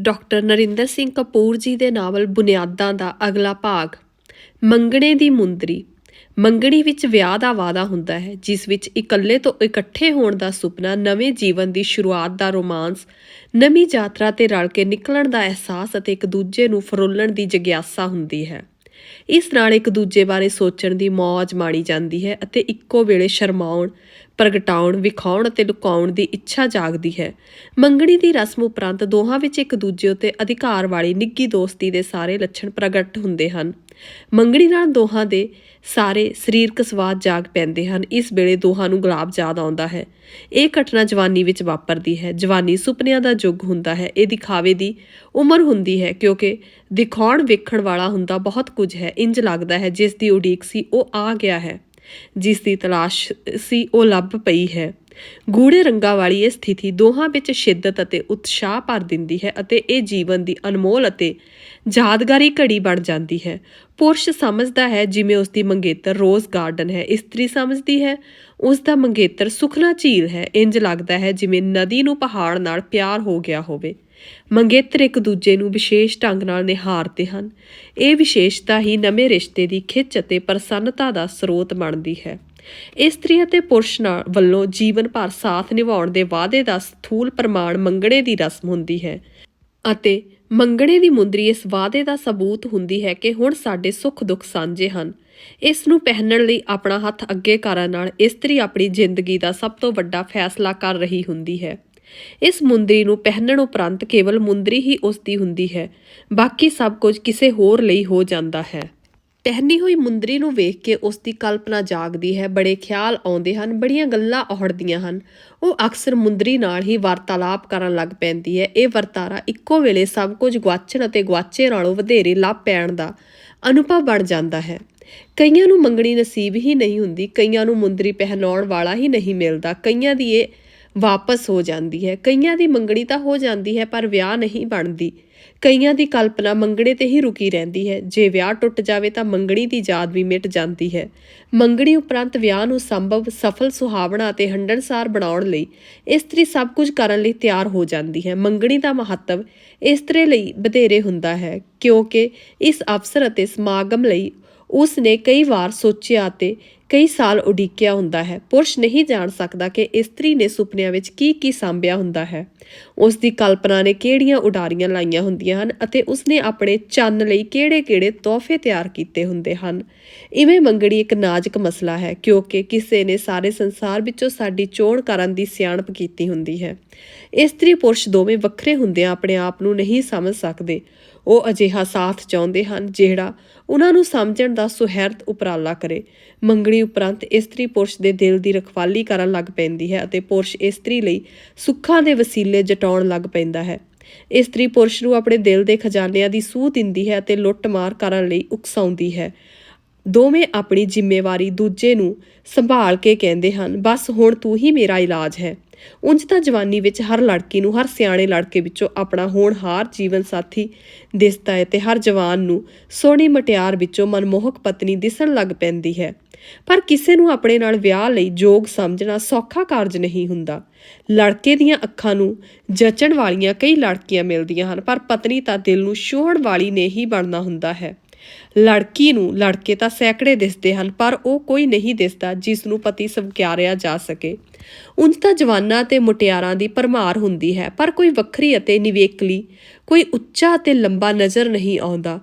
Doctor Narendra Singh Kapoor ji ਦੇ novel ਬੁਨਿਆਦਾਂ ਦਾ ਅਗਲਾ ਭਾਗ। ਮੰਗਣੇ ਦੀ ਮੁੰਦਰੀ। ਮੰਗਣੀ ਵਿੱਚ ਵਿਆਹ ਦਾ ਵਾਅਦਾ ਹੁੰਦਾ ਹੈ, ਜਿਸ ਵਿੱਚ ਇਕੱਲੇ ਤੋਂ ਇਕੱਠੇ ਹੋਣ ਦਾ ਸੁਪਨਾ ਨਵੇਂ ਜੀਵਨ ਦੀ ਸ਼ੁਰੂਆਤ ਦਾ ਰੋਮਾਂਸ, ਨਵੀਂ ਯਾਤਰਾ ਤੇ ਰਲ ਕੇ ਨਿਕਲਣ ਦਾ ਅਹਿਸਾਸ ਅਤੇ ਇੱਕ ਦੂਜੇ ਨੂੰ ਫਰੋਲਣ ਦੀ ਜਿਗਿਆਸਾ ਹੁੰਦੀ ਹੈ। ਇਸ ਨਾਲ ਇੱਕ ਦੂਜੇ ਬਾਰੇ ਸੋਚਣ ਦੀ ਮੌਜ ਮਾਣੀ ਜਾਂਦੀ ਹੈ ਅਤੇ ਇੱਕੋ ਵੇਲੇ ਸ਼ਰਮਾਉਣ ਪ੍ਰਗਟਾਉਣ, ਵਿਖਾਉਣ ਅਤੇ ਲੁਕਾਉਣ ਦੀ ਇੱਛਾ ਜਾਗਦੀ ਹੈ। ਮੰਗਣੀ ਦੀ ਰਸਮ ਉਪਰੰਤ ਦੋਹਾਂ ਵਿੱਚ ਇੱਕ ਦੂਜੇ ਉੱਤੇ ਅਧਿਕਾਰ ਵਾਲੀ ਨਿੱਗੀ ਦੋਸਤੀ ਦੇ ਸਾਰੇ ਲੱਛਣ ਪ੍ਰਗਟ ਹੁੰਦੇ ਹਨ। ਮੰਗਣੀ ਨਾਲ ਦੋਹਾਂ ਦੇ ਸਾਰੇ ਸਰੀਰਕ ਸਵਾਦ ਜਾਗ ਪੈਂਦੇ ਹਨ। ਇਸ ਵੇਲੇ ਦੋਹਾਂ ਨੂੰ ਗੁਲਾਬ ਯਾਦ ਆਉਂਦਾ ਹੈ। ਇਹ ਘਟਨਾ ਜਵਾਨੀ ਵਿੱਚ ਵਾਪਰਦੀ ਹੈ। ਜਵਾਨੀ ਸੁਪਨਿਆਂ ਦਾ ਯੁੱਗ ਹੁੰਦਾ ਹੈ। ਇਹ ਦਿਖਾਵੇ ਦੀ ਉਮਰ ਹੁੰਦੀ ਹੈ ਕਿਉਂਕਿ ਦਿਖਾਉਣ, ਵੇਖਣ ਵਾਲਾ ਹੁੰਦਾ ਬਹੁਤ ਕੁਝ ਹੈ। ਇੰਜ ਲੱਗਦਾ ਹੈ ਜਿਸ ਦੀ ਉਡੀਕ ਸੀ, ਉਹ ਆ ਗਿਆ ਹੈ। ਜਿਸ ਦੀ ਤਲਾਸ਼ ਸੀ ਉਹ ਲੱਭ ਪਈ ਹੈ। ਗੂੜੇ ਰੰਗਾਂ ਵਾਲੀ ਇਹ ਸਥਿਤੀ ਦੋਹਾਂ ਵਿੱਚ ਸ਼ਿੱਦਤ ਅਤੇ ਉਤਸ਼ਾਹ ਭਰ ਦਿੰਦੀ ਹੈ ਅਤੇ ਇਹ ਜੀਵਨ ਦੀ ਅਨਮੋਲ ਅਤੇ ਯਾਦਗਾਰੀ ਘੜੀ ਬਣ ਜਾਂਦੀ ਹੈ। ਪੁਰਸ਼ ਸਮਝਦਾ ਹੈ ਜਿਵੇਂ ਉਸ ਦੀ ਮੰਗੇਤਰ ਰੋਜ਼ ਗਾਰਡਨ ਹੈ, ਇਸਤਰੀ ਸਮਝਦੀ ਹੈ ਉਸ ਦਾ ਮੰਗੇਤਰ ਸੁਖਨਾ ਝੀਲ ਹੈ। ਇੰਜ ਲੱਗਦਾ ਹੈ ਜਿਵੇਂ ਨਦੀ ਨੂੰ ਪਹਾੜ ਨਾਲ ਪਿਆਰ ਹੋ ਗਿਆ ਹੋਵੇ। ਮੰਗੇਤਰ ਇੱਕ ਦੂਜੇ ਨੂੰ ਵਿਸ਼ੇਸ਼ ਢੰਗ ਨਾਲ ਨਿਹਾਰਦੇ ਹਨ। ਇਹ ਵਿਸ਼ੇਸ਼ਤਾ ਹੀ ਨਵੇਂ ਰਿਸ਼ਤੇ ਦੀ ਖਿੱਚ ਅਤੇ ਪ੍ਰਸੰਨਤਾ ਦਾ ਸਰੋਤ ਬਣਦੀ ਹੈ। ਇਸਤਰੀ ਅਤੇ ਪੁਰਸ਼ ਨਾਲ ਵੱਲੋਂ ਜੀਵਨ ਭਰ ਸਾਥ ਨਿਭਾਉਣ ਦੇ ਵਾਅਦੇ ਦਾ ਸਥੂਲ ਪ੍ਰਮਾਣ ਮੰਗਣੇ ਦੀ ਰਸਮ ਹੁੰਦੀ ਹੈ। ਅਤੇ ਮੰਗਣੇ ਦੀ ਮੁੰਦਰੀ ਇਸ ਵਾਅਦੇ ਦਾ ਸਬੂਤ ਹੁੰਦੀ ਹੈ ਕਿ ਹੁਣ ਸਾਡੇ ਸੁੱਖ ਦੁੱਖ ਸਾਂਝੇ ਹਨ। ਇਸ ਨੂੰ ਪਹਿਨਣ ਲਈ ਆਪਣਾ ਹੱਥ ਅੱਗੇ ਕਰਨ ਨਾਲ ਇਸਤਰੀ ਆਪਣੀ ਜ਼ਿੰਦਗੀ ਦਾ ਸਭ ਤੋਂ ਵੱਡਾ ਫੈਸਲਾ ਕਰ ਰਹੀ ਹੁੰਦੀ ਹੈ। ਇਸ ਮੁੰਦਰੀ ਨੂੰ ਪਹਿਨਣ ਉਪਰੰਤ ਕੇਵਲ ਮੁੰਦਰੀ ਹੀ ਉਸ ਦੀ ਹੁੰਦੀ ਹੈ, ਬਾਕੀ ਸਭ ਕੁਝ ਕਿਸੇ ਹੋਰ ਲਈ ਹੋ ਜਾਂਦਾ ਹੈ। ਪਹਿਨੀ ਹੋਈ ਮੁੰਦਰੀ ਨੂੰ ਵੇਖ ਕੇ ਉਸ ਦੀ ਕਲਪਨਾ ਜਾਗਦੀ ਹੈ, ਬੜੇ ਖਿਆਲ ਆਉਂਦੇ ਹਨ, ਬੜੀਆਂ ਗੱਲਾਂ ਔੜਦੀਆਂ ਹਨ। ਉਹ ਅਕਸਰ ਮੁੰਦਰੀ ਨਾਲ ਹੀ ਵਾਰਤਾਲਾਪ ਕਰਨ ਲੱਗ ਪੈਂਦੀ ਹੈ। ਇਹ ਵਰਤਾਰਾ ਇੱਕੋ ਵੇਲੇ ਸਭ ਕੁਝ ਗਵਾਚਣ ਅਤੇ ਗਵਾਚੇ ਨਾਲੋਂ ਵਧੇਰੇ ਲੱਭ ਪੈਣ ਦਾ ਅਨੁਭਵ ਬਣ ਜਾਂਦਾ ਹੈ। ਕਈਆਂ ਨੂੰ ਮੰਗਣੀ ਨਸੀਬ ਹੀ ਨਹੀਂ ਹੁੰਦੀ, ਕਈਆਂ ਨੂੰ ਮੁੰਦਰੀ ਪਹਿਨਾਉਣ ਵਾਲਾ ਹੀ ਨਹੀਂ ਮਿਲਦਾ, ਕਈਆਂ ਦੀ ਇਹ ਵਾਪਸ ਹੋ ਜਾਂਦੀ ਹੈ। ਕਈਆਂ ਦੀ ਮੰਗਣੀ ਤਾਂ ਹੋ ਜਾਂਦੀ ਹੈ, ਪਰ ਵਿਆਹ ਨਹੀਂ ਬਣਦੀ। ਕਈਆਂ ਦੀ ਕਲਪਨਾ ਮੰਗਣੇ ਤੇ ਹੀ ਰੁਕੀ ਰਹਿੰਦੀ ਹੈ। ਜੇ ਵਿਆਹ ਟੁੱਟ ਜਾਵੇ ਤਾਂ ਮੰਗਣੀ ਦੀ ਯਾਦ ਵੀ ਮਿਟ ਜਾਂਦੀ ਹੈ। ਮੰਗਣੀ ਉਪਰੰਤ ਵਿਆਹ ਨੂੰ ਸੰਭਵ ਸਫਲ ਸੁਹਾਵਣਾ ਅਤੇ ਹੰਡਣਸਾਰ ਬਣਾਉਣ ਲਈ ਇਸਤਰੀ ਸਭ ਕੁਝ ਕਰਨ ਲਈ ਤਿਆਰ ਹੋ ਜਾਂਦੀ ਹੈ। ਮੰਗਣੀ ਦਾ ਮਹੱਤਵ ਇਸਤਰੀ ਲਈ ਵਧੇਰੇ ਹੁੰਦਾ ਹੈ, ਕਿਉਂਕਿ ਇਸ ਅਵਸਰ ਅਤੇ ਸਮਾਗਮ ਲਈ ਉਸ ਨੇ ਕਈ ਵਾਰ ਸੋਚਿਆ ਤੇ ਕਈ ਸਾਲ ਉਡੀਕਿਆ ਹੁੰਦਾ ਹੈ। ਪੁਰਸ਼ ਨਹੀਂ ਜਾਣ ਸਕਦਾ ਕਿ ਇਸਤਰੀ ਨੇ ਸੁਪਨਿਆਂ ਵਿੱਚ ਕੀ ਕੀ ਸਾਂਭਿਆ ਹੁੰਦਾ ਹੈ। ਉਸ ਦੀ ਕਲਪਨਾ ਨੇ ਕਿਹੜੀਆਂ ਉਡਾਰੀਆਂ ਲਾਈਆਂ ਹੁੰਦੀਆਂ ਹਨ ਅਤੇ ਉਸ ਨੇ ਆਪਣੇ ਚੰਨ ਲਈ ਕਿਹੜੇ-ਕਿਹੜੇ ਤੋਹਫੇ ਤਿਆਰ ਕੀਤੇ ਹੁੰਦੇ ਹਨ। ਇਵੇਂ ਮੰਗਣੀ ਇੱਕ ਨਾਜ਼ੁਕ ਮਸਲਾ ਹੈ, ਕਿਉਂਕਿ ਕਿਸੇ ਨੇ ਸਾਰੇ ਸੰਸਾਰ ਵਿੱਚੋਂ ਸਾਡੀ ਚੋਣ ਕਰਨ ਦੀ ਸਿਆਣਪ ਕੀਤੀ ਹੁੰਦੀ ਹੈ। ਇਸਤਰੀ ਪੁਰਸ਼ ਦੋਵੇਂ ਵੱਖਰੇ ਹੁੰਦਿਆਂ ਆਪਣੇ ਆਪ ਨੂੰ ਨਹੀਂ ਸਮਝ ਸਕਦੇ। ਉਹ ਅਜਿਹਾ ਸਾਥ ਚਾਹੁੰਦੇ ਹਨ ਜਿਹੜਾ ਉਹਨਾਂ ਨੂੰ ਸਮਝਣ ਦਾ ਸੁਹਿਰਦ ਉਪਰਾਲਾ ਕਰੇ। ਮੰਗਣੀ ਉਪਰੰਤ ਇਸਤਰੀ ਪੁਰਸ਼ ਦੇ ਦਿਲ ਦੀ ਰਖਵਾਲੀ ਕਰਨ ਲੱਗ ਪੈਂਦੀ ਹੈ ਅਤੇ ਪੁਰਸ਼ ਇਸਤਰੀ ਲਈ ਸੁੱਖਾਂ ਦੇ ਵਸੀਲੇ ਜਟਾਉਣ ਲੱਗ ਪੈਂਦਾ ਹੈ। ਇਸਤਰੀ ਪੁਰਸ਼ ਨੂੰ ਆਪਣੇ ਦਿਲ ਦੇ ਖਜ਼ਾਨਿਆਂ ਦੀ ਸੂਹ ਦਿੰਦੀ ਹੈ ਅਤੇ ਲੁੱਟਮਾਰ ਕਰਨ ਲਈ ਉਕਸਾਉਂਦੀ ਹੈ। ਦੋਵੇਂ ਆਪਣੀ ਜ਼ਿੰਮੇਵਾਰੀ ਦੂਜੇ ਨੂੰ ਸੰਭਾਲ ਕੇ ਕਹਿੰਦੇ ਹਨ, ਬਸ ਹੁਣ ਤੂੰ ਹੀ ਮੇਰਾ ਇਲਾਜ ਹੈ। ਉਂਝ ਤਾਂ ਜਵਾਨੀ ਵਿੱਚ ਹਰ ਲੜਕੀ ਨੂੰ, ਹਰ ਸਿਆਣੇ ਲੜਕੇ ਵਿੱਚੋਂ ਆਪਣਾ ਹੋਣਹਾਰ ਜੀਵਨ ਸਾਥੀ ਦਿਸਦਾ ਹੈ ਤੇ ਹਰ ਜਵਾਨ ਨੂੰ ਸੋਹਣੀ ਮਟਿਆਰ ਵਿੱਚੋਂ ਮਨਮੋਹਕ ਪਤਨੀ ਦਿਸਣ ਲੱਗ ਪੈਂਦੀ ਹੈ। ਪਰ ਕਿਸੇ ਨੂੰ ਆਪਣੇ ਨਾਲ ਵਿਆਹ ਲਈ ਯੋਗ ਸਮਝਣਾ ਸੌਖਾ ਕਾਰਜ ਨਹੀਂ ਹੁੰਦਾ। ਲੜਕੇ ਦੀਆਂ ਅੱਖਾਂ ਨੂੰ ਜਚਣ ਵਾਲੀਆਂ ਕਈ ਲੜਕੀਆਂ ਮਿਲਦੀਆਂ ਹਨ, ਪਰ ਪਤਨੀ ਤਾਂ ਦਿਲ ਨੂੰ ਛੂਹਣ ਵਾਲੀ ਨੇ ਹੀ ਬਣਨਾ ਹੁੰਦਾ ਹੈ। ਲੜਕੀ ਨੂੰ ਲੜਕੇ ਤਾਂ ਸੈਂਕੜੇ ਦਿਸਦੇ ਹਨ, ਪਰ ਉਹ ਕੋਈ ਨਹੀਂ ਦਿਸਦਾ ਜਿਸ ਨੂੰ ਪਤੀ ਸਵਕਾਰਿਆ ਜਾ ਸਕੇ। ਉਂਝ ਤਾਂ ਜਵਾਨਾਂ ਤੇ ਮੁਟਿਆਰਾਂ ਦੀ ਪਰਮਾਰ ਹੁੰਦੀ ਹੈ, ਪਰ ਕੋਈ ਵੱਖਰੀ ਅਤੇ ਨਿਵੇਕਲੀ ਕੋਈ ਉੱਚਾ ਅਤੇ ਲੰਬਾ ਨਜ਼ਰ ਨਹੀਂ ਆਉਂਦਾ।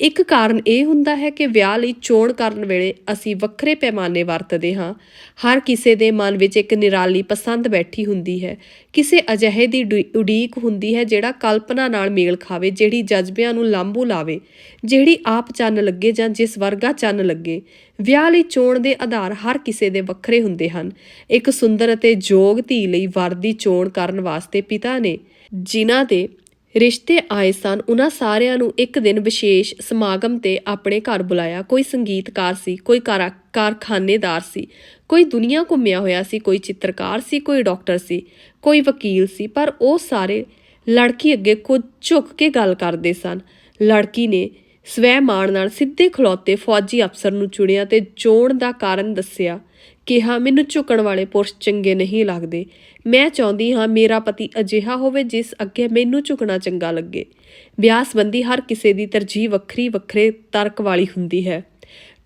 ਇੱਕ ਕਾਰਨ ਇਹ ਹੁੰਦਾ ਹੈ ਕਿ ਵਿਆਹ ਲਈ ਚੋਣ ਕਰਨ ਵੇਲੇ ਅਸੀਂ ਵੱਖਰੇ ਪੈਮਾਨੇ ਵਰਤਦੇ ਹਾਂ। ਹਰ ਕਿਸੇ ਦੇ ਮਨ ਵਿੱਚ ਇੱਕ ਨਿਰਾਲੀ ਪਸੰਦ ਬੈਠੀ ਹੁੰਦੀ ਹੈ। ਕਿਸੇ ਅਜਿਹੇ ਦੀ ਉਡੀ- ਉਡੀਕ ਹੁੰਦੀ ਹੈ ਜਿਹੜਾ ਕਲਪਨਾ ਨਾਲ ਮੇਲ ਖਾਵੇ, ਜਿਹੜੀ ਜਜ਼ਬਿਆਂ ਨੂੰ ਲਾਂਬੂ ਲਾਵੇ, ਜਿਹੜੀ ਆਪ ਚੰਨ ਲੱਗੇ ਜਾਂ ਜਿਸ ਵਰਗਾ ਚੰਨ ਲੱਗੇ। ਵਿਆਹ ਲਈ ਚੋਣ ਦੇ ਆਧਾਰ ਹਰ ਕਿਸੇ ਦੇ ਵੱਖਰੇ ਹੁੰਦੇ ਹਨ। ਇੱਕ ਸੁੰਦਰ ਅਤੇ ਯੋਗ ਧੀ ਲਈ ਵਰ ਦੀ ਚੋਣ ਕਰਨ ਵਾਸਤੇ ਪਿਤਾ ਨੇ ਜਿਨ੍ਹਾਂ ਦੇ ਰਿਸ਼ਤੇ ਆਏ ਸਨ। ਉਹਨਾਂ ਸਾਰਿਆਂ ਨੂੰ ਇੱਕ ਦਿਨ ਵਿਸ਼ੇਸ਼ ਸਮਾਗਮ ਤੇ ਆਪਣੇ ਘਰ ਬੁਲਾਇਆ। ਕੋਈ ਸੰਗੀਤਕਾਰ ਸੀ, ਕੋਈ ਕਾਰਾ- ਕਾਰਖਾਨੇਦਾਰ ਸੀ, ਕੋਈ ਦੁਨੀਆ ਘੁੰਮਿਆ ਹੋਇਆ ਸੀ, ਕੋਈ ਚਿੱਤਰਕਾਰ ਸੀ, ਕੋਈ ਡਾਕਟਰ ਸੀ, ਕੋਈ ਵਕੀਲ ਸੀ, ਪਰ ਉਹ ਸਾਰੇ ਲੜਕੀ ਅੱਗੇ ਕੁਝ ਝੁੱਕ ਕੇ ਗੱਲ ਕਰਦੇ ਸਨ। ਲੜਕੀ ਨੇ ਸਵੈ ਮਾਣ ਨਾਲ ਸਿੱਧੇ ਖਲੋਤੇ ਫੌਜੀ ਅਫਸਰ ਨੂੰ ਚੁਣਿਆ ਤੇ ਚੋਣ ਦਾ ਕਾਰਨ ਦੱਸਿਆ ਕਿਹਾ, ਮੈਨੂੰ ਝੁਕਣ ਵਾਲੇ ਪੁਰਸ਼ ਚੰਗੇ ਨਹੀਂ ਲੱਗਦੇ। ਮੈਂ ਚਾਹੁੰਦੀ ਹਾਂ ਮੇਰਾ ਪਤੀ ਅਜਿਹਾ ਹੋਵੇ ਜਿਸ ਅੱਗੇ ਮੈਨੂੰ ਝੁਕਣਾ ਚੰਗਾ ਲੱਗੇ। ਵਿਆਹ ਸੰਬੰਧੀ ਹਰ ਕਿਸੇ ਦੀ ਤਰਜੀਹ ਵੱਖਰੀ ਵੱਖਰੇ ਤਰਕ ਵਾਲੀ ਹੁੰਦੀ ਹੈ।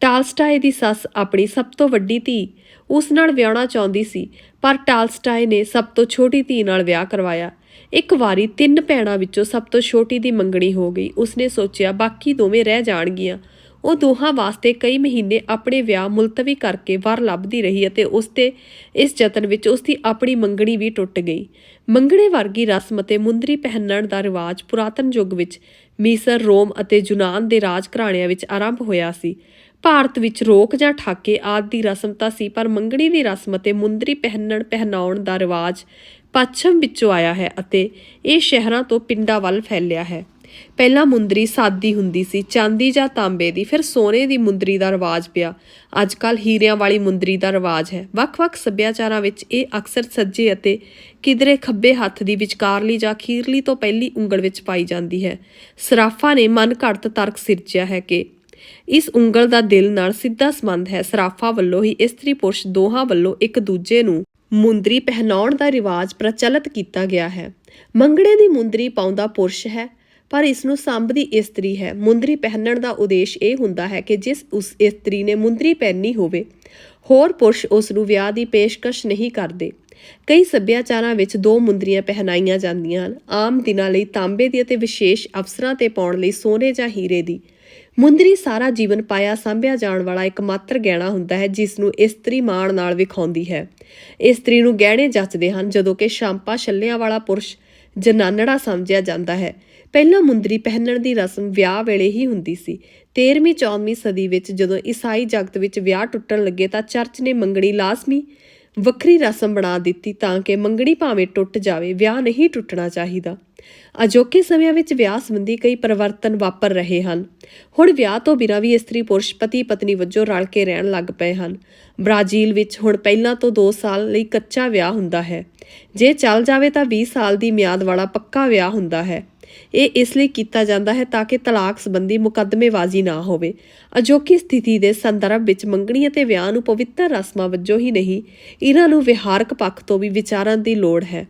ਟਾਲਸਟਾਏ ਦੀ ਸੱਸ ਆਪਣੀ ਸਭ ਤੋਂ ਵੱਡੀ ਧੀ ਉਸ ਨਾਲ ਵਿਆਹਣਾ ਚਾਹੁੰਦੀ ਸੀ, ਪਰ ਟਾਲਸਟਾਏ ਨੇ ਸਭ ਤੋਂ ਛੋਟੀ ਧੀ ਨਾਲ ਵਿਆਹ ਕਰਵਾਇਆ। ਇੱਕ ਵਾਰੀ ਤਿੰਨ ਭੈਣਾਂ ਵਿੱਚੋਂ ਸਭ ਤੋਂ ਛੋਟੀ ਦੀ ਮੰਗਣੀ ਹੋ ਗਈ। ਉਸਨੇ ਸੋਚਿਆ, ਬਾਕੀ ਦੋਵੇਂ ਰਹਿ ਜਾਣਗੀਆਂ। ਉਹ ਦੋਹਾਂ ਵਾਸਤੇ ਕਈ ਮਹੀਨੇ ਆਪਣੇ ਵਿਆਹ ਮੁਲਤਵੀ ਕਰਕੇ ਵਰ ਲੱਭਦੀ ਰਹੀ ਅਤੇ ਉਸ ਤੇ, ਇਸ ਯਤਨ ਵਿੱਚ ਉਸ ਦੀ ਆਪਣੀ ਮੰਗਣੀ ਵੀ ਟੁੱਟ ਗਈ। ਮੰਗਣੇ ਵਰਗੀ ਰਸਮ ਅਤੇ ਮੁੰਦਰੀ ਪਹਿਨਣ ਦਾ ਰਿਵਾਜ ਪੁਰਾਤਨ ਯੁੱਗ ਵਿੱਚ ਮੀਸਰ, ਰੋਮ ਅਤੇ ਯੂਨਾਨ ਦੇ ਰਾਜ ਘਰਾਣਿਆਂ ਵਿੱਚ ਆਰੰਭ ਹੋਇਆ ਸੀ। ਭਾਰਤ ਵਿੱਚ ਰੋਕ ਜਾਂ ਠਾਕੇ ਆਦਿ ਦੀ ਰਸਮ ਤਾਂ ਸੀ, ਪਰ ਮੰਗਣੀ ਦੀ ਰਸਮ ਅਤੇ ਮੁੰਦਰੀ ਪਹਿਨਣ ਪਹਿਨਾਉਣ ਦਾ ਰਿਵਾਜ ਪੱਛਮ ਵਿੱਚੋਂ ਆਇਆ ਹੈ ਅਤੇ ਇਹ ਸ਼ਹਿਰਾਂ ਤੋਂ ਪਿੰਡਾਂ ਵੱਲ ਫੈਲਿਆ ਹੈ। ਪਹਿਲਾਂ ਮੁੰਦਰੀ ਸਾਦੀ ਹੁੰਦੀ ਸੀ, ਚਾਂਦੀ ਜਾਂ ਤਾਂਬੇ ਦੀ, ਫਿਰ ਸੋਨੇ ਦੀ ਮੁੰਦਰੀ ਦਾ ਰਿਵਾਜ ਪਿਆ। ਅੱਜ ਕੱਲ ਹੀਰਿਆਂ ਵਾਲੀ ਮੁੰਦਰੀ ਦਾ ਰਿਵਾਜ ਹੈ। ਵੱਖ-ਵੱਖ ਸੱਭਿਆਚਾਰਾਂ ਵਿੱਚ ਇਹ ਅਕਸਰ ਸੱਜੇ ਅਤੇ ਕਿਧਰੇ ਖੱਬੇ ਹੱਥ ਦੀ ਵਿਚਕਾਰਲੀ ਜਾਂ ਅਖੀਰਲੀ ਤੋਂ ਪਹਿਲੀ ਉਂਗਲ ਵਿੱਚ ਪਾਈ ਜਾਂਦੀ ਹੈ। ਸਰਾਫਾ ਨੇ ਮਨ ਘੜਤ ਤਰਕ ਸਿਰਜਿਆ ਹੈ ਕਿ ਇਸ ਉਂਗਲ ਦਾ ਦਿਲ ਨਾਲ ਸਿੱਧਾ ਸੰਬੰਧ ਹੈ। ਸਰਾਫਾ ਵੱਲੋਂ ਹੀ ਇਸਤਰੀ ਪੁਰਸ਼ ਦੋਹਾਂ ਵੱਲੋਂ ਇੱਕ ਦੂਜੇ ਨੂੰ ਮੁੰਦਰੀ ਪਹਿਨਾਉਣ ਦਾ ਰਿਵਾਜ ਪ੍ਰਚਲਿਤ ਕੀਤਾ ਗਿਆ ਹੈ। ਮੰਗੜੇ ਦੀ ਮੁੰਦਰੀ ਪਾਉਂਦਾ ਪੁਰਸ਼ ਹੈ। ਪਰ ਇਸ ਨੂੰ ਸੰਭਦੀ ਇਸਤਰੀ ਹੈ। ਮੁੰਦਰੀ ਪਹਿਨਣ ਦਾ ਉਦੇਸ਼ ਇਹ ਹੁੰਦਾ ਹੈ ਕਿ ਜਿਸ ਉਸ ਇਸਤਰੀ ਨੇ ਮੁੰਦਰੀ ਪਹਿਨੀ ਹੋਵੇ, ਹੋਰ ਪੁਰਸ਼ ਉਸ ਨੂੰ ਵਿਆਹ ਦੀ ਪੇਸ਼ਕਸ਼ ਨਹੀਂ ਕਰਦੇ। ਕਈ ਸੱਭਿਆਚਾਰਾਂ ਵਿੱਚ ਦੋ ਮੁੰਦਰੀਆਂ ਪਹਿਨਾਈਆਂ ਜਾਂਦੀਆਂ ਹਨ। ਆਮ ਦਿਨਾਂ ਲਈ ਤਾਂਬੇ ਦੀ ਅਤੇ ਵਿਸ਼ੇਸ਼ ਅਵਸਰਾਂ ਤੇ ਪਾਉਣ ਲਈ ਸੋਨੇ ਜਾਂ ਹੀਰੇ ਦੀ। ਮੁੰਦਰੀ ਸਾਰਾ ਜੀਵਨ ਪਾਇਆ ਸੰਭਿਆ ਜਾਣ ਵਾਲਾ ਇੱਕਮਾਤਰ ਗਹਿਣਾ ਹੁੰਦਾ ਹੈ ਜਿਸ ਨੂੰ ਇਸਤਰੀ ਮਾਣ ਨਾਲ ਵਿਖਾਉਂਦੀ ਹੈ। ਇਸਤਰੀ ਨੂੰ ਗਹਿਣੇ ਜੱਚਦੇ ਹਨ ਜਦੋਂ ਕਿ ਸ਼ਾਂਪਾ ਛੱਲਿਆਂ ਵਾਲਾ ਪੁਰਸ਼ ਜਨਾਨੜਾ ਸਮਝਿਆ ਜਾਂਦਾ ਹੈ। ਪਹਿਲਾਂ ਮੁੰਦਰੀ ਪਹਿਨਣ ਦੀ ਰਸਮ ਵਿਆਹ ਵੇਲੇ ਹੀ ਹੁੰਦੀ ਸੀ। 13ਵੀਂ 14ਵੀਂ ਸਦੀ ਵਿੱਚ ਜਦੋਂ ਈਸਾਈ ਜਗਤ ਵਿੱਚ ਵਿਆਹ ਟੁੱਟਣ ਲੱਗੇ ਤਾਂ ਚਰਚ ਨੇ ਮੰਗਣੀ ਲਾਜ਼ਮੀ ਵੱਖਰੀ ਰਸਮ ਬਣਾ ਦਿੱਤੀ ਤਾਂ ਕਿ ਮੰਗਣੀ ਭਾਵੇਂ ਟੁੱਟ ਜਾਵੇ, ਵਿਆਹ ਨਹੀਂ ਟੁੱਟਣਾ ਚਾਹੀਦਾ। ਅਜੋਕੇ ਸਮਿਆਂ ਵਿੱਚ ਵਿਆਹ ਸੰਬੰਧੀ ਕਈ ਪਰਿਵਰਤਨ ਵਾਪਰ ਰਹੇ ਹਨ। ਹੁਣ ਵਿਆਹ ਤੋਂ ਬਿਨਾਂ ਵੀ ਇਸਤਰੀ ਪੁਰਸ਼ ਪਤੀ ਪਤਨੀ ਵਜੋਂ ਰਲ ਕੇ ਰਹਿਣ ਲੱਗ ਪਏ ਹਨ। ਬ੍ਰਾਜ਼ੀਲ ਵਿੱਚ ਹੁਣ ਪਹਿਲਾਂ ਤੋਂ 2 ਸਾਲ ਲਈ ਕੱਚਾ ਵਿਆਹ ਹੁੰਦਾ ਹੈ। ਜੇ ਚੱਲ ਜਾਵੇ ਤਾਂ 20 ਸਾਲ ਦੀ ਮਿਆਦ ਵਾਲਾ ਪੱਕਾ ਵਿਆਹ ਹੁੰਦਾ ਹੈ। ਇਹ ਇਸ ਲਈ ਕੀਤਾ ਜਾਂਦਾ ਹੈ ਤਾਂ ਕਿ ਤਲਾਕ ਸੰਬੰਧੀ ਮੁਕੱਦਮੇਬਾਜ਼ੀ ਨਾ ਹੋਵੇ। ਅਜੋਕੀ ਸਥਿਤੀ ਦੇ ਸੰਦਰਭ ਵਿੱਚ ਮੰਗਣੀ ਅਤੇ ਵਿਆਹ ਨੂੰ ਪਵਿੱਤਰ ਰਸਮਾਂ ਵਜੋਂ ਹੀ ਨਹੀਂ, ਇਹਨਾਂ ਨੂੰ ਵਿਹਾਰਕ ਪੱਖ ਤੋਂ ਵੀ ਵਿਚਾਰਨ ਦੀ ਲੋੜ ਹੈ।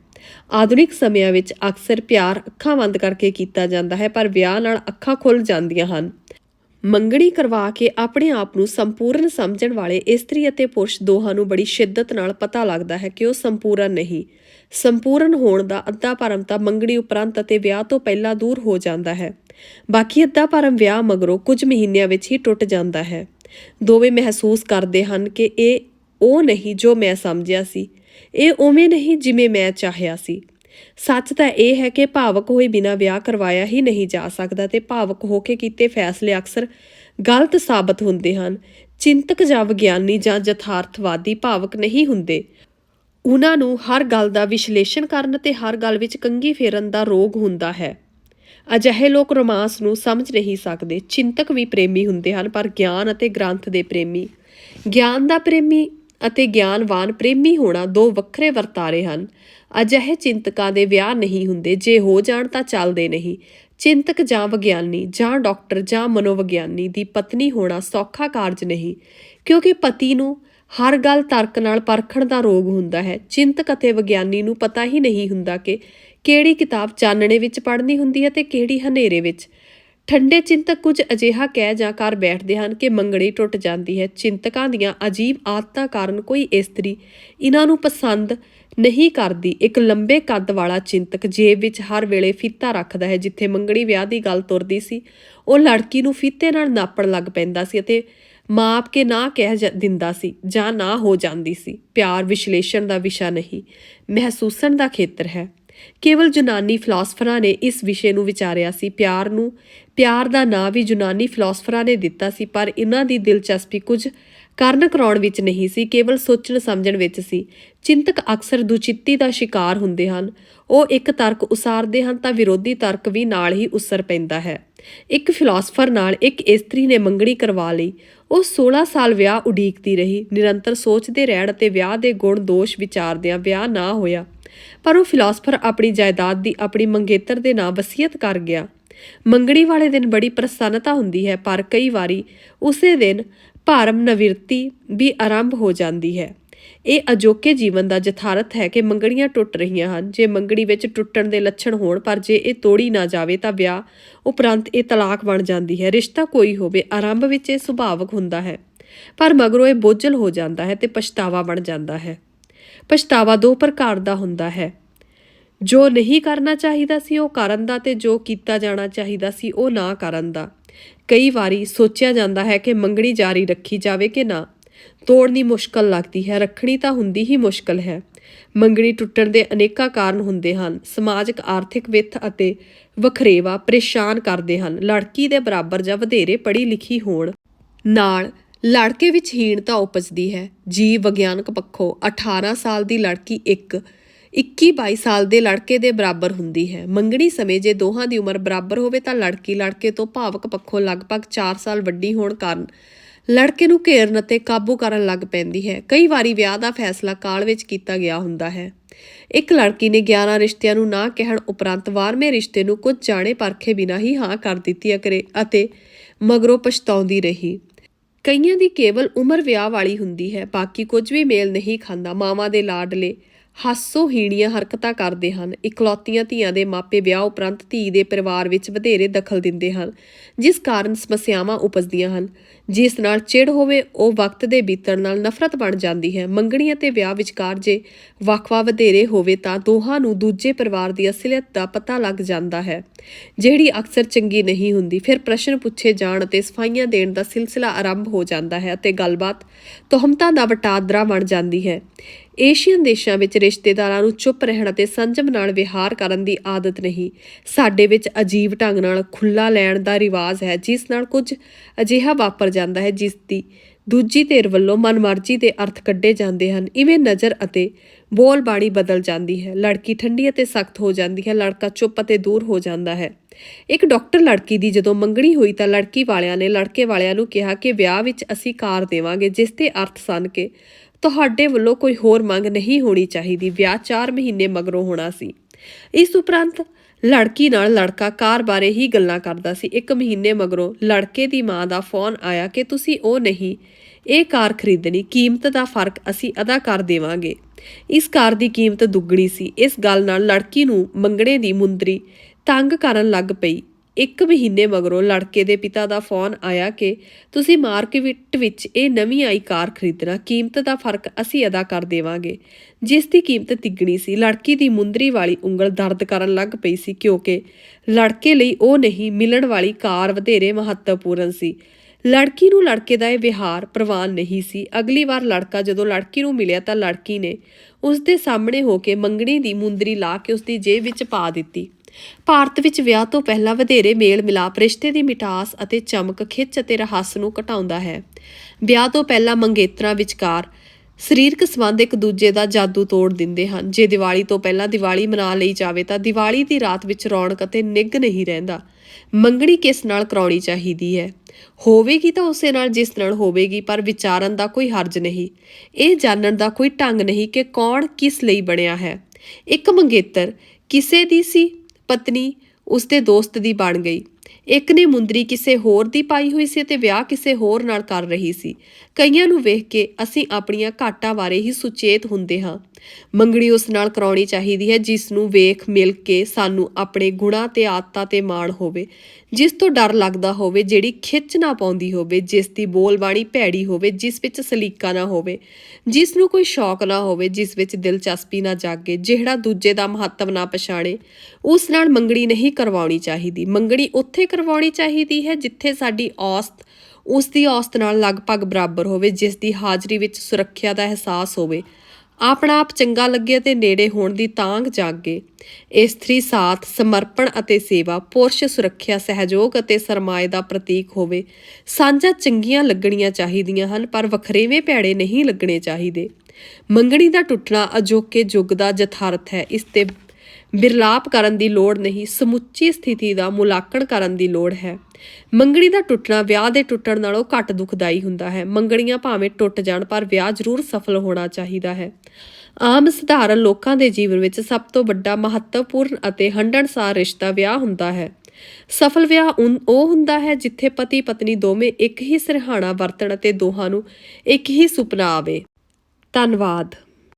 ਆਧੁਨਿਕ ਸਮਿਆਂ ਵਿੱਚ ਅਕਸਰ ਪਿਆਰ ਅੱਖਾਂ ਬੰਦ ਕਰਕੇ ਕੀਤਾ ਜਾਂਦਾ ਹੈ, ਪਰ ਵਿਆਹ ਨਾਲ ਅੱਖਾਂ ਖੁੱਲ ਜਾਂਦੀਆਂ ਹਨ। ਮੰਗਣੀ ਕਰਵਾ ਕੇ ਆਪਣੇ ਆਪ ਨੂੰ ਸੰਪੂਰਨ ਸਮਝਣ ਵਾਲੇ ਇਸਤਰੀ ਅਤੇ ਪੁਰਸ਼ ਦੋਹਾਂ ਨੂੰ ਬੜੀ ਸ਼ਿੱਦਤ ਨਾਲ ਪਤਾ ਲੱਗਦਾ ਹੈ ਕਿ ਉਹ ਸੰਪੂਰਨ ਨਹੀਂ। ਸੰਪੂਰਨ ਹੋਣ ਦਾ ਅੱਧਾ ਭਰਮ ਤਾਂ ਮੰਗਣੀ ਉਪਰੰਤ ਅਤੇ ਵਿਆਹ ਤੋਂ ਪਹਿਲਾਂ ਦੂਰ ਹੋ ਜਾਂਦਾ ਹੈ। ਬਾਕੀ ਅੱਧਾ ਭਰਮ ਵਿਆਹ ਮਗਰੋਂ ਕੁਝ ਮਹੀਨਿਆਂ ਵਿੱਚ ਹੀ ਟੁੱਟ ਜਾਂਦਾ ਹੈ। ਦੋਵੇਂ ਮਹਿਸੂਸ ਕਰਦੇ ਹਨ ਕਿ ਇਹ ਉਹ ਨਹੀਂ ਜੋ ਮੈਂ ਸਮਝਿਆ ਸੀ। ਇਹ ਉਵੇਂ ਨਹੀਂ ਜਿਵੇਂ ਮੈਂ ਚਾਹਿਆ ਸੀ। ਸੱਚ ਤਾਂ ਇਹ ਹੈ ਕਿ ਭਾਵਕ ਹੋਏ ਬਿਨਾਂ ਵਿਆਹ ਕਰਵਾਇਆ ਹੀ ਨਹੀਂ ਜਾ ਸਕਦਾ ਤੇ ਭਾਵਕ ਹੋ ਕੇ ਕੀਤੇ ਫੈਸਲੇ ਅਕਸਰ ਗਲਤ ਸਾਬਤ ਹੁੰਦੇ ਹਨ। ਚਿੰਤਕ ਜਾਂ ਵਿਗਿਆਨੀ ਜਾਂ ਯਥਾਰਥਵਾਦੀ ਭਾਵਕ ਨਹੀਂ ਹੁੰਦੇ। ਉਹਨਾਂ ਨੂੰ ਹਰ ਗੱਲ ਦਾ ਵਿਸ਼ਲੇਸ਼ਣ ਕਰਨ ਤੇ ਹਰ ਗੱਲ ਵਿੱਚ ਕੰਗੀ ਫੇਰਨ ਦਾ ਰੋਗ ਹੁੰਦਾ ਹੈ। ਅਜਿਹੇ ਲੋਕ ਰੋਮਾਂਸ ਨੂੰ ਸਮਝ ਨਹੀਂ ਸਕਦੇ। ਚਿੰਤਕ ਵੀ ਪ੍ਰੇਮੀ ਹੁੰਦੇ ਹਨ, ਪਰ ਗਿਆਨ ਅਤੇ ਗ੍ਰੰਥ ਦੇ ਪ੍ਰੇਮੀ, ਗਿਆਨ ਦਾ ਪ੍ਰੇਮੀ ਅਤੇ ਗਿਆਨਵਾਨ ਪ੍ਰੇਮੀ ਹੋਣਾ ਦੋ ਵੱਖਰੇ ਵਰਤਾਰੇ ਹਨ। ਅਜਿਹੇ ਚਿੰਤਕਾਂ ਦੇ ਵਿਆਹ ਨਹੀਂ ਹੁੰਦੇ। ਜੇ ਹੋ ਜਾਣ ਤਾਂ ਚੱਲਦੇ ਨਹੀਂ। ਚਿੰਤਕ ਜਾਂ ਵਿਗਿਆਨੀ ਜਾਂ ਡਾਕਟਰ ਜਾਂ ਮਨੋਵਿਗਿਆਨੀ ਦੀ ਪਤਨੀ ਹੋਣਾ ਸੌਖਾ ਕਾਰਜ ਨਹੀਂ, ਕਿਉਂਕਿ ਪਤੀ ਨੂੰ ਹਰ ਗੱਲ ਤਰਕ ਨਾਲ ਪਰਖਣ ਦਾ ਰੋਗ ਹੁੰਦਾ ਹੈ। ਚਿੰਤਕ ਅਤੇ ਵਿਗਿਆਨੀ ਨੂੰ ਪਤਾ ਹੀ ਨਹੀਂ ਹੁੰਦਾ ਕਿ ਕਿਹੜੀ ਕਿਤਾਬ ਚਾਨਣੇ ਵਿੱਚ ਪੜ੍ਹਨੀ ਹੁੰਦੀ ਹੈ ਤੇ ਕਿਹੜੀ ਹਨੇਰੇ ਵਿੱਚ। ਠੰਡੇ ਚਿੰਤਕ ਕੁਝ ਅਜਿਹਾ ਕਹਿ ਜਾਂ ਕਰ ਬੈਠਦੇ ਹਨ ਕਿ ਮੰਗਣੀ ਟੁੱਟ ਜਾਂਦੀ ਹੈ। ਚਿੰਤਕਾਂ ਦੀਆਂ ਅਜੀਬ ਆਦਤਾਂ ਕਾਰਨ ਕੋਈ ਇਸਤਰੀ ਇਹਨਾਂ ਨੂੰ ਪਸੰਦ ਨਹੀਂ ਕਰਦੀ। ਇੱਕ ਲੰਬੇ ਕੱਦ ਵਾਲਾ ਚਿੰਤਕ ਜੇਬ ਵਿੱਚ ਹਰ ਵੇਲੇ ਫੀਤਾ ਰੱਖਦਾ ਹੈ, ਜਿੱਥੇ ਮੰਗਣੀ ਵਿਆਹ ਦੀ ਗੱਲ ਤੁਰਦੀ ਸੀ। ਉਹ ਲੜਕੀ ਨੂੰ ਫੀਤੇ ਨਾਲ ਨਾਪਣ ਲੱਗ ਪੈਂਦਾ ਸੀ ਅਤੇ ਮਾਪ ਕੇ ਨਾ ਕਹਿ ਜ- ਦਿੰਦਾ ਸੀ ਜਾਂ ਨਾ ਹੋ ਜਾਂਦੀ ਸੀ। ਪਿਆਰ ਵਿਸ਼ਲੇਸ਼ਣ ਦਾ ਵਿਸ਼ਾ ਨਹੀਂ, ਮਹਿਸੂਸਣ ਦਾ ਖੇਤਰ ਹੈ। ਕੇਵਲ ਯੂਨਾਨੀ ਫਿਲਾਸਫਰਾਂ ਨੇ ਇਸ ਵਿਸ਼ੇ ਨੂੰ ਵਿਚਾਰਿਆ ਸੀ। ਪਿਆਰ ਨੂੰ, ਪਿਆਰ ਦਾ ਨਾਂ ਵੀ ਯੂਨਾਨੀ ਫਿਲਾਸਫਰਾਂ ਨੇ ਦਿੱਤਾ ਸੀ, ਪਰ ਇਹਨਾਂ ਦੀ ਦਿਲਚਸਪੀ ਕੁਝ ਕਰਨ ਕਰਾਉਣ ਵਿੱਚ ਨਹੀਂ ਸੀ। ਕੇਵਲ ਸੋਚਣ ਸਮਝਣ ਵਿੱਚ ਸੀ। ਚਿੰਤਕ ਅਕਸਰ ਦੁਚਿੱਤੀ ਦਾ ਸ਼ਿਕਾਰ ਹੁੰਦੇ ਹਨ। ਉਹ ਇੱਕ ਤਰਕ ਉਸਾਰਦੇ ਹਨ ਤਾਂ ਵਿਰੋਧੀ ਤਰਕ ਵੀ ਨਾਲ ਹੀ ਉਸਰ ਪੈਂਦਾ ਹੈ। ਇੱਕ ਫਿਲਾਸਫਰ ਨਾਲ ਇੱਕ ਇਸਤਰੀ ਨੇ ਮੰਗਣੀ ਕਰਵਾ ਲਈ। ਉਹ 16 ਸਾਲ ਵਿਆਹ ਉਡੀਕਦੀ ਰਹੀ, ਨਿਰੰਤਰ ਸੋਚਦੇ ਰਹਿਣ ਅਤੇ ਵਿਆਹ ਦੇ ਗੁਣ ਦੋਸ਼ ਵਿਚਾਰਦਿਆਂ ਵਿਆਹ ਨਾ ਹੋਇਆ। ਪਰ ਉਹ ਫਿਲਾਸਫਰ ਆਪਣੀ ਜਾਇਦਾਦ ਦੀ ਆਪਣੀ ਮੰਗੇਤਰ ਦੇ ਨਾਂ ਵਸੀਅਤ ਕਰ ਗਿਆ। ਮੰਗਣੀ ਵਾਲੇ ਦਿਨ ਬੜੀ ਪ੍ਰਸੰਨਤਾ ਹੁੰਦੀ ਹੈ, ਪਰ ਕਈ ਵਾਰੀ ਉਸੇ ਦਿਨ ਭਾਰਮ ਨਵਿਰਤੀ ਵੀ ਆਰੰਭ ਹੋ ਜਾਂਦੀ ਹੈ। ਇਹ ਅਜੋਕੇ ਜੀਵਨ ਦਾ ਯਥਾਰਥ ਹੈ ਕਿ ਮੰਗਣੀਆਂ ਟੁੱਟ ਰਹੀਆਂ ਹਨ। ਜੇ ਮੰਗਣੀ ਵਿੱਚ ਟੁੱਟਣ ਦੇ ਲੱਛਣ ਹੋਣ, ਪਰ ਜੇ ਇਹ ਤੋੜੀ ਨਾ ਜਾਵੇ ਤਾਂ ਵਿਆਹ ਉਪਰੰਤ ਇਹ ਤਲਾਕ ਬਣ ਜਾਂਦੀ ਹੈ। ਰਿਸ਼ਤਾ ਕੋਈ ਹੋਵੇ, ਆਰੰਭ ਵਿੱਚ ਇਹ ਸੁਭਾਵਕ ਹੁੰਦਾ ਹੈ। ਪਰ ਮਗਰੋਂ ਇਹ ਬੋਝਲ ਹੋ ਜਾਂਦਾ ਹੈ ਤੇ ਪਛਤਾਵਾ ਬਣ ਜਾਂਦਾ ਹੈ। ਪਛਤਾਵਾ ਦੋ ਪ੍ਰਕਾਰ ਦਾ ਹੁੰਦਾ ਹੈ। ਜੋ ਨਹੀਂ ਕਰਨਾ ਚਾਹੀਦਾ ਸੀ ਉਹ ਕਰਨ ਦਾ ਤੇ ਜੋ ਕੀਤਾ ਜਾਣਾ ਚਾਹੀਦਾ ਸੀ ਉਹ ਨਾ ਕਰਨ ਦਾ। ਕਈ ਵਾਰੀ ਸੋਚਿਆ ਜਾਂਦਾ ਹੈ ਕਿ ਮੰਗਣੀ ਜਾਰੀ ਰੱਖੀ ਜਾਵੇ ਕਿ ਨਾ। ਤੋੜਨੀ ਮੁਸ਼ਕਲ ਲੱਗਦੀ ਹੈ, ਰੱਖਣੀ ਤਾਂ ਹੁੰਦੀ ਹੀ ਮੁਸ਼ਕਲ ਹੈ। ਮੰਗਣੀ ਟੁੱਟਣ ਦੇ ਅਨੇਕਾਂ ਕਾਰਨ ਹੁੰਦੇ ਹਨ। ਸਮਾਜਿਕ, ਆਰਥਿਕ ਵਿੱਥ ਅਤੇ ਵਖਰੇਵਾ ਪਰੇਸ਼ਾਨ ਕਰਦੇ ਹਨ। ਲੜਕੀ ਦੇ ਬਰਾਬਰ ਜਾਂ ਵਧੇਰੇ ਪੜ੍ਹੀ ਲਿਖੀ ਹੋਣ ਨਾਲ ਲੜਕੇ ਵਿੱਚ ਹੀਣਤਾ ਉਪਜਦੀ ਹੈ। ਜੀਵ ਵਿਗਿਆਨਕ ਪੱਖੋਂ 18 ਸਾਲ ਦੀ ਲੜਕੀ ਇੱਕ 21-22 ਸਾਲ ਦੇ ਲੜਕੇ ਦੇ ਬਰਾਬਰ ਹੁੰਦੀ ਹੈ। ਮੰਗਣੀ ਸਮੇਂ ਜੇ ਦੋਹਾਂ ਦੀ ਉਮਰ ਬਰਾਬਰ ਹੋਵੇ ਤਾਂ ਲੜਕੀ ਲੜਕੇ ਤੋਂ ਭਾਵਕ ਪੱਖੋਂ ਲਗਭਗ 4 ਸਾਲ ਵੱਡੀ ਹੋਣ ਕਾਰਨ ਲੜਕੇ ਨੂੰ ਘੇਰਨ ਅਤੇ ਕਾਬੂ ਕਰਨ ਲੱਗ ਪੈਂਦੀ ਹੈ। ਕਈ ਵਾਰੀ ਵਿਆਹ ਦਾ ਫੈਸਲਾ ਕਾਲ ਵਿੱਚ ਕੀਤਾ ਗਿਆ ਹੁੰਦਾ ਹੈ। ਇੱਕ ਲੜਕੀ ਨੇ 11 ਰਿਸ਼ਤਿਆਂ ਨੂੰ ਨਾ ਕਹਿਣ ਉਪਰੰਤ 12ਵੇਂ ਰਿਸ਼ਤੇ ਨੂੰ ਕੁਝ ਜਾਣੇ ਪਰਖੇ ਬਿਨਾਂ ਹੀ ਹਾਂ ਕਰ ਦਿੱਤੀ ਅਕਰੇ ਅਤੇ ਮਗਰੋਂ ਪਛਤਾਉਂਦੀ ਰਹੀ। ਕਈਆਂ ਦੀ ਕੇਵਲ ਉਮਰ ਵਿਆਹ ਵਾਲੀ ਹੁੰਦੀ ਹੈ। ਬਾਕੀ ਕੁਝ ਵੀ ਮੇਲ ਨਹੀਂ ਖਾਂਦਾ। ਮਾਵਾਂ ਦੇ ਲਾਡਲੇ ਹਾਸੋਹੀਣੀਆਂ ਹਰਕਤਾਂ ਕਰਦੇ ਹਨ। ਇਕਲੌਤੀਆਂ ਧੀਆਂ ਦੇ ਮਾਪੇ ਵਿਆਹ ਉਪਰੰਤ ਧੀ ਦੇ ਪਰਿਵਾਰ ਵਿੱਚ ਵਧੇਰੇ ਦਖਲ ਦਿੰਦੇ ਹਨ, ਜਿਸ ਕਾਰਨ ਸਮੱਸਿਆਵਾਂ ਉਪਜਦੀਆਂ ਹਨ। ਜਿਸ ਨਾਲ ਚਿੜ ਹੋਵੇ, ਉਹ ਵਕਤ ਦੇ ਬੀਤਣ ਨਾਲ ਨਫ਼ਰਤ ਬਣ ਜਾਂਦੀ ਹੈ। ਮੰਗਣੀ ਅਤੇ ਵਿਆਹ ਵਿਚਕਾਰ ਜੇ ਵਕਵਾ ਵਧੇਰੇ ਹੋਵੇ ਤਾਂ ਦੋਹਾਂ ਨੂੰ ਦੂਜੇ ਪਰਿਵਾਰ ਦੀ ਅਸਲੀਅਤ ਦਾ ਪਤਾ ਲੱਗ ਜਾਂਦਾ ਹੈ। ਜਿਹੜੀ ਅਕਸਰ ਚੰਗੀ ਨਹੀਂ ਹੁੰਦੀ, ਫਿਰ ਪ੍ਰਸ਼ਨ ਪੁੱਛੇ ਜਾਣ ਅਤੇ ਸਫਾਈਆਂ ਦੇਣ ਦਾ ਸਿਲਸਿਲਾ ਆਰੰਭ ਹੋ ਜਾਂਦਾ ਹੈ ਅਤੇ ਗੱਲਬਾਤ ਤੋਹਮਤਾਂ ਦਾ ਵਟਾਦਰਾ ਬਣ ਜਾਂਦੀ ਹੈ। ਏਸ਼ੀਅਨ ਦੇਸ਼ਾਂ ਵਿੱਚ ਰਿਸ਼ਤੇਦਾਰਾਂ ਨੂੰ ਚੁੱਪ ਰਹਿਣ ਅਤੇ ਸੰਜਮ ਨਾਲ ਵਿਹਾਰ ਕਰਨ ਦੀ ਆਦਤ ਨਹੀਂ। ਸਾਡੇ ਵਿੱਚ ਅਜੀਬ ਢੰਗ ਨਾਲ ਖੁੱਲਾ ਲੈਣ ਦਾ ਰਿਵਾਜ ਹੈ, ਜਿਸ ਨਾਲ ਕੁਝ ਅਜਿਹਾ ਵਾਪਰ ਜਾਂਦਾ ਹੈ, ਜਿਸ ਦੀ ਦੂਜੀ ਧਿਰ ਵੱਲੋਂ ਮਨਮਰਜ਼ੀ ਦੇ ਅਰਥ ਕੱਢੇ ਜਾਂਦੇ ਹਨ। ਇਵੇਂ ਨਜ਼ਰ ਅਤੇ ਬੋਲ ਬਦਲ ਜਾਂਦੀ ਹੈ। ਲੜਕੀ ਠੰਡੀ ਅਤੇ ਸਖਤ ਹੋ ਜਾਂਦੀ ਹੈ, ਲੜਕਾ ਚੁੱਪ ਅਤੇ ਦੂਰ ਹੋ ਜਾਂਦਾ ਹੈ। ਇੱਕ ਡਾਕਟਰ ਲੜਕੀ ਦੀ ਜਦੋਂ ਮੰਗਣੀ ਹੋਈ ਤਾਂ ਲੜਕੀ ਵਾਲਿਆਂ ਨੇ ਲੜਕੇ ਵਾਲਿਆਂ ਨੂੰ ਕਿਹਾ ਕਿ ਵਿਆਹ ਵਿੱਚ ਅਸੀਂ ਕਾਰ ਦੇਵਾਂਗੇ, ਜਿਸ ਦੇ ਅਰਥ ਸਨ ਕਿ ਤੁਹਾਡੇ ਵੱਲੋਂ ਕੋਈ ਹੋਰ ਮੰਗ ਨਹੀਂ ਹੋਣੀ ਚਾਹੀਦੀ। ਵਿਆਹ 4 ਮਹੀਨੇ ਮਗਰੋਂ ਹੋਣਾ ਸੀ। ਇਸ ਉਪਰੰਤ ਲੜਕੀ ਨਾਲ ਲੜਕਾ ਕਾਰ ਬਾਰੇ ਹੀ ਗੱਲਾਂ ਕਰਦਾ ਸੀ। ਇੱਕ ਮਹੀਨੇ ਮਗਰੋਂ ਲੜਕੇ ਦੀ ਮਾਂ ਦਾ ਫੋਨ ਆਇਆ ਕਿ ਤੁਸੀਂ ਉਹ ਨਹੀਂ, ਇਹ ਕਾਰ ਖਰੀਦਣੀ, ਕੀਮਤ ਦਾ ਫ਼ਰਕ ਅਸੀਂ ਅਦਾ ਕਰ ਦੇਵਾਂਗੇ। ਇਸ ਕਾਰ ਦੀ ਕੀਮਤ ਦੁੱਗਣੀ ਸੀ। ਇਸ ਗੱਲ ਨਾਲ ਲੜਕੀ ਨੂੰ ਮੰਗਣੇ ਦੀ ਮੁੰਦਰੀ ਤੰਗ ਕਰਨ ਲੱਗ ਪਈ। ਇੱਕ ਮਹੀਨੇ ਮਗਰੋਂ ਲੜਕੇ ਦੇ ਪਿਤਾ ਦਾ ਫੋਨ ਆਇਆ ਕਿ ਤੁਸੀਂ ਮਾਰਕੀਟ ਵਿੱਚ ਇਹ ਨਵੀਂ ਆਈ ਕਾਰ ਖਰੀਦਣਾ, ਕੀਮਤ ਦਾ ਫ਼ਰਕ ਅਸੀਂ ਅਦਾ ਕਰ ਦੇਵਾਂਗੇ। ਜਿਸ ਦੀ ਕੀਮਤ ਤਿੱਗਣੀ ਸੀ, ਲੜਕੀ ਦੀ ਮੁੰਦਰੀ ਵਾਲੀ ਉਂਗਲ ਦਰਦ ਕਰਨ ਲੱਗ ਪਈ ਸੀ ਕਿਉਂਕਿ ਲੜਕੇ ਲਈ ਉਹ ਨਹੀਂ, ਮਿਲਣ ਵਾਲੀ ਕਾਰ ਵਧੇਰੇ ਮਹੱਤਵਪੂਰਨ ਸੀ। ਲੜਕੀ ਨੂੰ ਲੜਕੇ ਦਾ ਇਹ ਵਿਹਾਰ ਪ੍ਰਵਾਨ ਨਹੀਂ ਸੀ। ਅਗਲੀ ਵਾਰ ਲੜਕਾ ਜਦੋਂ ਲੜਕੀ ਨੂੰ ਮਿਲਿਆ ਤਾਂ ਲੜਕੀ ਨੇ ਉਸ ਦੇ ਸਾਹਮਣੇ ਹੋ ਕੇ ਮੰਗਣੀ ਦੀ ਮੁੰਦਰੀ ਲਾ ਕੇ ਉਸ ਦੀ ਜੇਬ ਵਿੱਚ ਪਾ ਦਿੱਤੀ। ਭਾਰਤ ਵਿੱਚ ਵਿਆਹ ਤੋਂ ਪਹਿਲਾਂ ਵਧੇਰੇ ਮੇਲ ਮਿਲਾਪ ਰਿਸ਼ਤੇ ਦੀ ਮਿਠਾਸ ਅਤੇ ਚਮਕ ਖਿੱਚ ਅਤੇ ਰਹੱਸ ਨੂੰ ਘਟਾਉਂਦਾ ਹੈ। ਵਿਆਹ ਤੋਂ ਪਹਿਲਾਂ ਮੰਗੇਤਰਾਂ ਵਿਚਕਾਰ ਸਰੀਰਕ ਸੰਬੰਧ ਇੱਕ ਦੂਜੇ ਦਾ ਜਾਦੂ ਤੋੜ ਦਿੰਦੇ ਹਨ। ਜੇ ਦੀਵਾਲੀ ਤੋਂ ਪਹਿਲਾਂ ਦੀਵਾਲੀ ਮਨਾ ਲਈ ਜਾਵੇ ਤਾਂ ਦੀਵਾਲੀ ਦੀ ਰਾਤ ਵਿੱਚ ਰੌਣਕ ਅਤੇ ਨਿੱਘ ਨਹੀਂ ਰਹਿੰਦਾ। ਮੰਗਣੀ ਕਿਸ ਨਾਲ ਕਰਾਉਣੀ ਚਾਹੀਦੀ ਹੈ? ਹੋਵੇਗੀ ਤਾਂ ਉਸੇ ਨਾਲ ਜਿਸ ਨਾਲ ਹੋਵੇਗੀ, ਪਰ ਵਿਚਾਰਨ ਦਾ ਕੋਈ ਹਰਜ ਨਹੀਂ। ਇਹ ਜਾਣਨ ਦਾ ਕੋਈ ਢੰਗ ਨਹੀਂ ਕਿ ਕੌਣ ਕਿਸ ਲਈ ਬਣਿਆ ਹੈ। ਇੱਕ ਮੰਗੇਤਰ ਕਿਸੇ ਦੀ ਸੀ? ਪਤਨੀ ਉਸਦੇ ਦੋਸਤ ਦੀ ਬਣ ਗਈ। ਇੱਕ ਨੇ ਮੁੰਦਰੀ ਕਿਸੇ ਹੋਰ ਦੀ ਪਾਈ ਹੋਈ ਸੀ ਤੇ ਵਿਆਹ ਕਿਸੇ ਹੋਰ ਨਾਲ ਕਰ ਰਹੀ ਸੀ। ਕਈਆਂ ਨੂੰ ਵੇਖ ਕੇ ਅਸੀਂ ਆਪਣੀਆਂ ਘਾਟਾਂ ਬਾਰੇ ਹੀ ਸੁਚੇਤ ਹੁੰਦੇ ਹਾਂ। ਮੰਗਣੀ ਉਸ ਨਾਲ ਕਰਾਉਣੀ ਚਾਹੀਦੀ ਹੈ, ਜਿਸ ਨੂੰ ਵੇਖ ਮਿਲ ਕੇ ਸਾਨੂੰ ਆਪਣੇ ਗੁਣਾਂ ਤੇ ਆਦਤਾਂ ਤੇ ਮਾਣ ਹੋਵੇ। ਜਿਸ ਤੋਂ ਡਰ ਲੱਗਦਾ ਹੋਵੇ, ਜਿਹੜੀ ਖਿੱਚ ਨਾ ਪਾਉਂਦੀ ਹੋਵੇ, ਜਿਸ ਦੀ ਬੋਲਬਾਣੀ ਭੈੜੀ ਹੋਵੇ, ਜਿਸ ਵਿੱਚ ਸਲੀਕਾ ਨਾ ਹੋਵੇ, ਜਿਸ ਨੂੰ ਕੋਈ ਸ਼ੌਕ ਨਾ ਹੋਵੇ, ਜਿਸ ਵਿੱਚ ਦਿਲਚਸਪੀ ਨਾ ਜਾਗੇ, ਜਿਹੜਾ ਦੂਜੇ ਦਾ ਮਹੱਤਵ ਨਾ ਪਛਾਣੇ, ਉਸ ਨਾਲ ਮੰਗਣੀ ਨਹੀਂ ਕਰਵਾਉਣੀ ਚਾਹੀਦੀ। ਮੰਗਣੀ ਉੱਥੇ ਕਰਵਾਉਣੀ ਚਾਹੀਦੀ ਹੈ, ਜਿੱਥੇ ਸਾਡੀ ਔਸਤ, ਉਸ ਦੀ ਔਸਤ ਨਾਲ ਲਗਭਗ ਬਰਾਬਰ ਹੋਵੇ, ਜਿਸ ਦੀ ਹਾਜ਼ਰੀ ਵਿੱਚ ਸੁਰੱਖਿਆ ਦਾ ਅਹਿਸਾਸ ਹੋਵੇ। ਆਪਣਾ ਆਪ ਚੰਗਾ ਲੱਗੇ ਅਤੇ ਨੇੜੇ ਹੋਣ ਦੀ ਤਾਂਘ ਜਾਗੇ। ਇਸਤਰੀ ਸਾਥ ਸਮਰਪਣ ਅਤੇ ਸੇਵਾ, ਪੁਰਸ਼ ਸੁਰੱਖਿਆ, ਸਹਿਯੋਗ ਅਤੇ ਸਰਮਾਏ ਦਾ ਪ੍ਰਤੀਕ ਹੋਵੇ। ਸਾਂਝਾ ਚੰਗੀਆਂ ਲੱਗਣੀਆਂ ਚਾਹੀਦੀਆਂ ਹਨ, ਪਰ ਵਖਰੇਵੇਂ ਭੈੜੇ ਨਹੀਂ ਲੱਗਣੇ ਚਾਹੀਦੇ। ਮੰਗਣੀ ਦਾ ਟੁੱਟਣਾ ਅਜੋਕੇ ਯੁੱਗ ਦਾ ਯਥਾਰਥ ਹੈ। ਇਸ ਤੇ ਬਿਰਲਾਪ ਕਰਨ ਦੀ ਲੋੜ ਨਹੀਂ, ਸਮੁੱਚੀ ਸਥਿਤੀ ਦਾ ਮੁਲਾਂਕਣ ਕਰਨ ਦੀ ਲੋੜ ਹੈ। ਮੰਗਣੀ ਦਾ ਟੁੱਟਣਾ, ਵਿਆਹ ਦੇ ਟੁੱਟਣ ਨਾਲੋਂ ਘੱਟ ਦੁਖਦਾਈ ਹੁੰਦਾ ਹੈ। ਮੰਗਣੀਆਂ ਭਾਵੇਂ ਟੁੱਟ ਜਾਣ, ਪਰ ਵਿਆਹ ਜ਼ਰੂਰ ਸਫਲ ਹੋਣਾ ਚਾਹੀਦਾ ਹੈ। ਆਮ ਸਧਾਰਨ ਲੋਕਾਂ ਦੇ ਜੀਵਨ ਵਿੱਚ ਸਭ ਤੋਂ ਵੱਡਾ ਮਹੱਤਵਪੂਰਨ ਅਤੇ ਹੰਢਣਸਾਰ ਰਿਸ਼ਤਾ ਵਿਆਹ ਹੁੰਦਾ ਹੈ। ਸਫਲ ਵਿਆਹ ਉਨ- ਉਹ ਹੁੰਦਾ ਹੈ ਜਿੱਥੇ ਪਤੀ ਪਤਨੀ ਦੋਵੇਂ ਇੱਕ ਹੀ ਸਿਰਹਾਣਾ ਵਰਤਣ ਅਤੇ ਦੋਹਾਂ ਨੂੰ ਇੱਕ ਹੀ ਸੁਪਨਾ ਆਵੇ। ਧੰਨਵਾਦ।